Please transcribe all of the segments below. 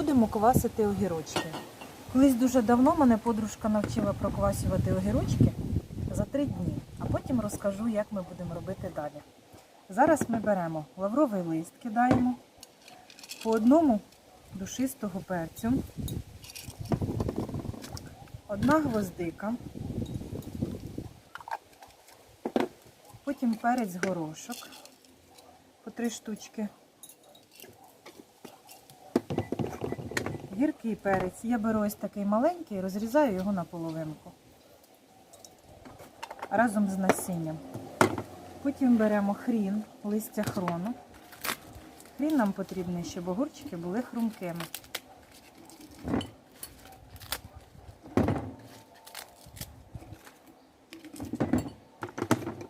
будемо квасити огірочки. Колись дуже давно мене подружка навчила проквасювати огірочки за три дні, а потім розкажу, як ми будемо робити далі. Зараз ми беремо лавровий лист, кидаємо по одному душистого перцю, одна гвоздика, потім перець горошок по три штучки. Гіркий перець. Я беру ось такий маленький розрізаю його на половинку разом з насінням. Потім беремо хрін, листя хрону. Хрін нам потрібний, щоб огурчики були хрумкими.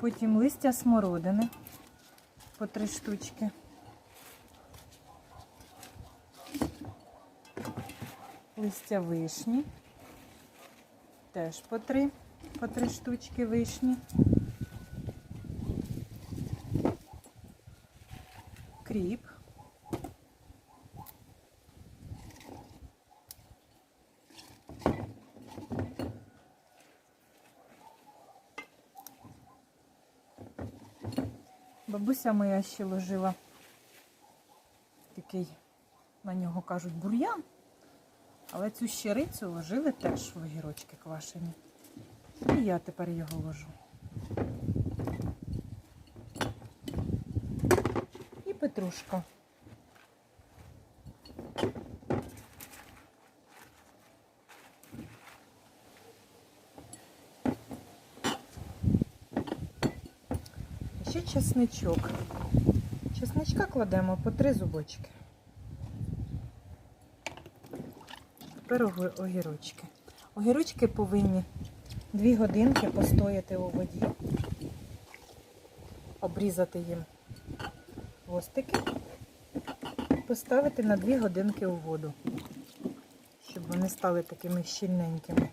Потім листя смородини по три штучки. Листя вишні. Теж по три, по три штучки вишні. Кріп. Бабуся моя ще ложила такий, на нього кажуть, бур'ян. Але цю щирицю ложили теж в огірочки квашені. І я тепер його ложу. І петрушка. Ще чесничок. Чесничка кладемо по три зубочки. Тепер огірочки. Огірочки повинні 2 годинки постояти у воді, обрізати їм хвостики, поставити на 2 годинки у воду, щоб вони стали такими щільненькими.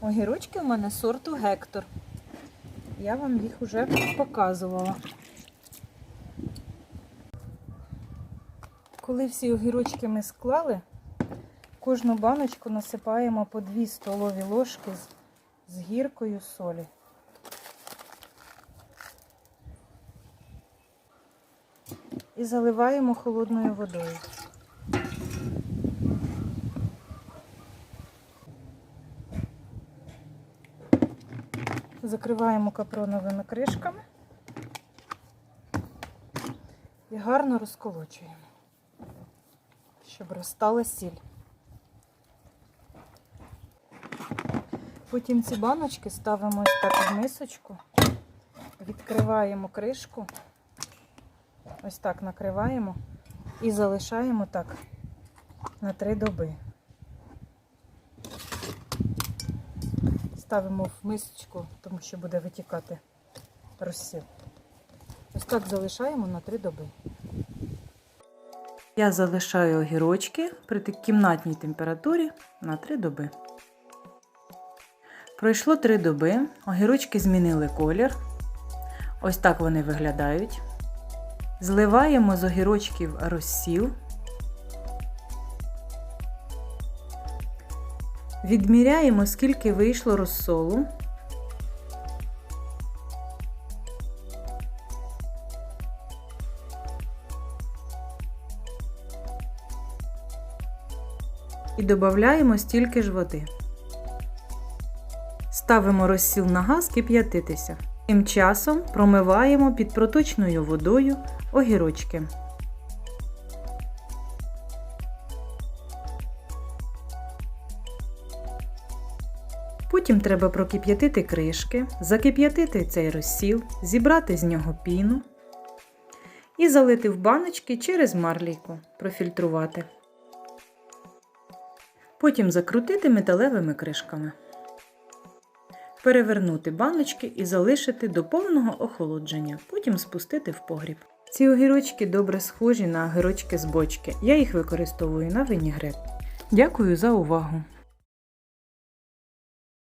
Огірочки в мене сорту Гектор. Я вам їх вже показувала. Коли всі огірочки ми склали, кожну баночку насипаємо по 2 столові ложки з гіркою солі. І заливаємо холодною водою. Закриваємо капроновими кришками і гарно розколочуємо щоб розстала сіль. Потім ці баночки ставимо ось так в мисочку, відкриваємо кришку, ось так накриваємо і залишаємо так на три доби. Ставимо в мисочку, тому що буде витікати розсіл. Ось так залишаємо на три доби. Я залишаю огірочки при кімнатній температурі на 3 доби. Пройшло 3 доби, огірочки змінили колір. Ось так вони виглядають. Зливаємо з огірочків розсіл. Відміряємо, скільки вийшло розсолу. і додаємо стільки ж води. Ставимо розсіл на газ кип'ятитися. Тим часом промиваємо під проточною водою огірочки. Потім треба прокип'ятити кришки, закип'ятити цей розсіл, зібрати з нього піну і залити в баночки через марлійку, профільтрувати. Потім закрутити металевими кришками. Перевернути баночки і залишити до повного охолодження, потім спустити в погріб. Ці огірочки добре схожі на огірочки з бочки. Я їх використовую на винігрет. Дякую за увагу!